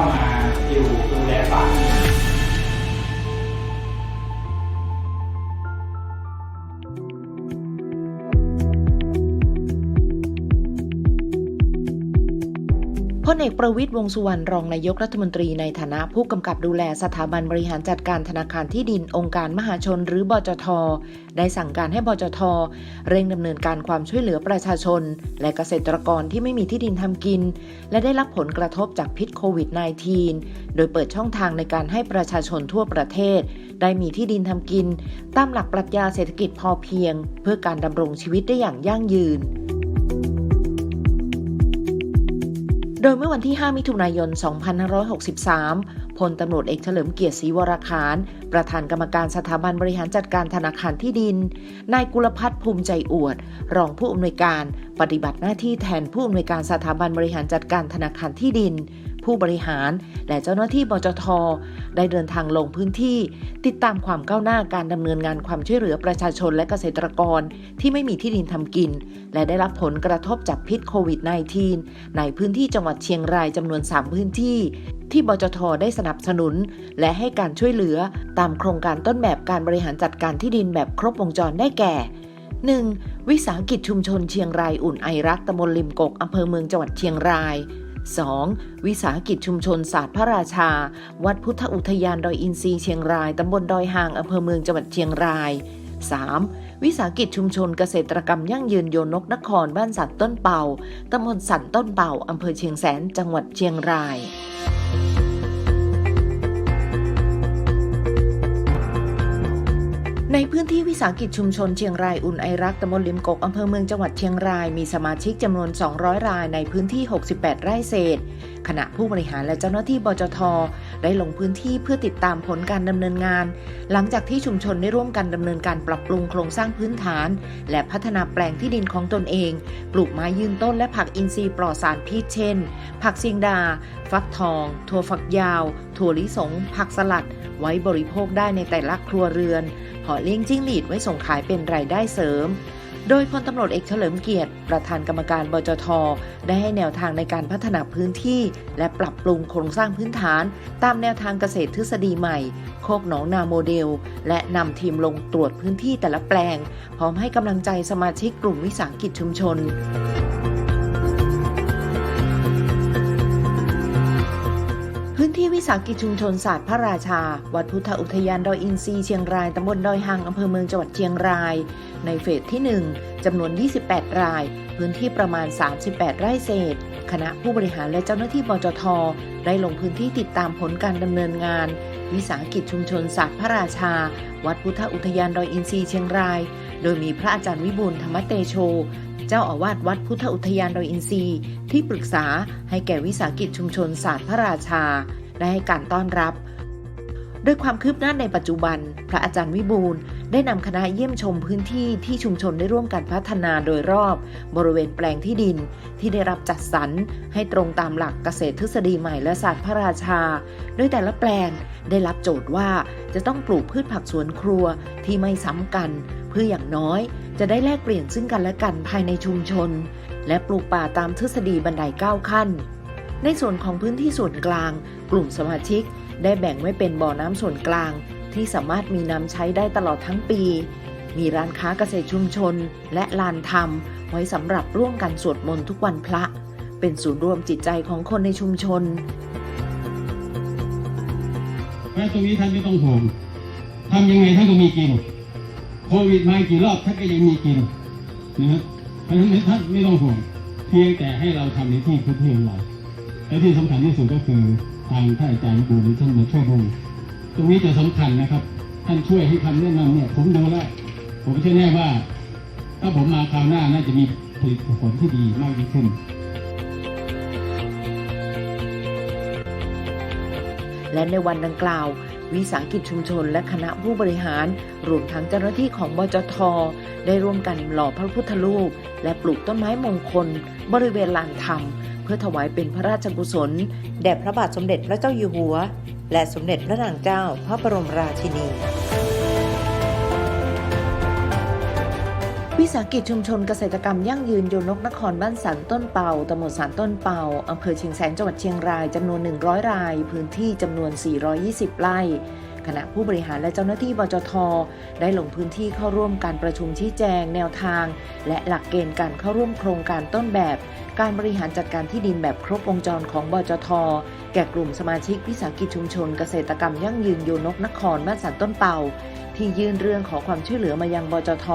เข้ามา ลเอกประวิตยวงสุวรรณรองนายกรัฐมนตรีในฐานะผู้กำกับดูแลสถาบันบริหารจัดการธนาคารที่ดินองค์การมหาชนหรือบจท ได้สั่งการให้บจท เร่งดำเนินการความช่วยเหลือประชาชน และเกษตรกรที่ไม่มีที่ดินทำกิน และได้รับผลกระทบจากพิษโควิด -19 โดยเปิดช่องทางในการให้ประชาชนทั่วประเทศ ได้มีที่ดินทำกิน ตามหลักปรัชญาเศรษฐกิจพอเพียง เพื่อการดำรงชีวิตได้อย่างยั่งยืน โดยเมื่อวันที่ 5 มิถุนายน 2563 พลตำรวจเอกเฉลิมเกียรติศรีวรคาร ประธานกรรมการสถาบันบริหารจัดการธนาคารที่ดิน นายกุลพัฒน์ภูมิใจอวด รองผู้อำนวยการ ปฏิบัติหน้าที่แทนผู้อำนวยการสถาบันบริหารจัดการธนาคารที่ดิน ผู้บริหาร และเจ้าหน้าที่บจท ได้เดินทางลงพื้นที่ ติดตามความก้าวหน้าการดำเนินงานความช่วยเหลือประชาชนและเกษตรกร ที่ไม่มีที่ดินทำกิน และได้รับผลกระทบจากพิษโควิด -19 ในพื้นที่จังหวัดเชียงรายจำนวน 3 พื้นที่ที่บจทได้สนับสนุน และให้การช่วยเหลือตามโครงการต้นแบบการบริหารจัดการที่ดินแบบครบวงจรได้แก่ 1. วิสาหกิจชุมชนเชียงรายอุ่นไอรักตำบลริมกกอำเภอเมืองจังหวัดเชียงราย 2. วิสาหกิจชุมชนศาสตร์พระราชา วัดพุทธอุทยานดอยอินทรีเชียงราย ตำบลดอยหางอำเภอเมืองจังหวัดเชียงราย 3. วิสาหกิจชุมชนเกษตรกรรมยั่งยืนโยนกนครบ้านสันต้นเป่า ตำบลสันต้นเป่าอำเภอเชียงแสน จังหวัดเชียงราย ในพื้นที่วิสาหกิจชุมชนเชียงรายอุ่นไอรักตำบลลิมกกอำเภอเมืองจังหวัดเชียงรายมีสมาชิกจำนวน 200 รายในพื้นที่ 68 ไร่เศษขณะผู้บริหารและเจ้าหน้าที่บจท ได้ลงพื้นที่เพื่อติดตามผลการดำเนินงาน หลังจากที่ชุมชนได้ร่วมกันดำเนินการปรับปรุงโครงสร้างพื้นฐาน และพัฒนาแปลงที่ดินของตนเอง ปลูกไม้ยืนต้นและผักอินทรีย์ปลอดสารพิษเช่น ผักเสียงดา ฟักทอง ถั่วฝักยาว ถั่วลิสง ผักสลัด ไว้บริโภคได้ในแต่ละครัวเรือนเพาะเลี้ยงจิ้งหรีดไว้ส่งขายเป็นรายได้เสริม โดยพลตำรวจเอกเฉลิมเกียรติ ประธานกรรมการบจท ได้ให้แนวทางในการพัฒนาพื้นที่ และปรับปรุงโครงสร้างพื้นฐาน ตามแนวทางเกษตรทฤษฎีใหม่ โคกหนองนาโมเดล และนำทีมลงตรวจพื้นที่แต่ละแปลง พร้อมให้กำลังใจสมาชิกกลุ่มวิสาหกิจชุมชน วิสาหกิจชุมชนศาสตร์พระราชา วัดพุทธอุทยานดอยอินทรีเชียงราย ตำบลดอยหางอำเภอเมืองจังหวัดเชียงราย ในเฟสที่ 1 จำนวน 28 ราย พื้นที่ประมาณ 38 ไร่เศษ คณะผู้บริหารและเจ้าหน้าที่บจท ได้ลงพื้นที่ติดตามผลการดำเนินงาน วิสาหกิจชุมชนศาสตร์พระราชา วัดพุทธอุทยานดอยอินทรีเชียงราย โดยมีพระอาจารย์วิบูลธรรมเตโชเจ้าอาวาสวัดพุทธอุทยานดอยอินทรีที่ปรึกษาให้แก่วิสาหกิจชุมชนศาสตร์พระราชา ได้ให้การต้อนรับด้วยความคืบหน้าในปัจจุบัน พระอาจารย์วิบูลย์ได้นำคณะเยี่ยมชมพื้นที่ที่ชุมชนได้ร่วมกันพัฒนาโดยรอบ บริเวณแปลงที่ดิน ที่ได้รับจัดสรรให้ตรงตามหลักเกษตรทฤษฎีใหม่และศาสตร์พระราชา โดยแต่ละแปลงได้รับโจทย์ว่าจะต้องปลูกพืชผักสวนครัวที่ไม่ซ้ำกัน เพื่ออย่างน้อยจะได้แลกเปลี่ยนซึ่งกันและกันภายในชุมชน และปลูกป่าตามทฤษฎีบันไดเก้าขั้น ในส่วนของพื้นที่ส่วนกลาง กลุ่มสมาชิก ได้แบ่งไว้เป็นบ่อน้ำส่วนกลาง ที่สามารถมีน้ำใช้ได้ตลอดทั้งปี มีร้านค้าเกษตรชุมชน และลานธรรม ไว้สำหรับร่วมกันสวดมนต์ทุกวันพระ เป็นศูนย์รวมจิตใจของคนในชุมชนเพราะตรงนี้ท่านไม่ต้องห่วงทำยังไงท่านก็มีกิน โควิดมากี่รอบท่านก็ยังมีกินนะฮะเพราะฉะนั้นท่านไม่ต้องห่วงเพียงแต่ให้เราทำในที่พื้นที่ของเรา และที่สำคัญที่สุดก็คือทางท่านอาจารย์บูรท่านมาช่วยดูตรงนี้จะสำคัญนะครับ ท่านช่วยให้คำแนะนำเนี่ยผมดูแล้วผมเชื่อแน่ว่า ถ้าผมมาคราวหน้าน่าจะมีผลผลที่ดีมากยิ่งขึ้นและในวันดังกล่าว วิสาหกิจชุมชนและคณะผู้บริหาร รวมทั้งเจ้าหน้าที่ของบจท ได้ร่วมกันหล่อพระพุทธรูป และปลูกต้นไม้มงคล บริเวณลานธรรม พื่อถวายเป็นพระราชกุศล แด่พระบาทสมเด็จพระเจ้าอยู่หัว และสมเด็จพระนางเจ้าพระบรมราชินี วิสาหกิจชุมชนเกษตรกรรมยั่งยืนโยนกนครบ้านสันต้นเป่าตำบลสันต้นเป่าอำเภอเชียงแสนจังหวัดเชียงรายจำนวน 100 ราย พื้นที่จำนวน 420 ไร่ คณะผู้บริหารและเจ้าหน้าที่บจท ได้ลงพื้นที่เข้าร่วมการประชุมชี้แจง แนวทาง และหลักเกณฑ์การเข้าร่วมโครงการต้นแบบ การบริหารจัดการที่ดินแบบครบวงจรของบจท แก่กลุ่มสมาชิกวิสาหกิจชุมชน เกษตรกรรมยั่งยืนโยนกนครบ้านสันต้นเป่า ที่ยื่นเรื่องขอความช่วยเหลือมายังบจท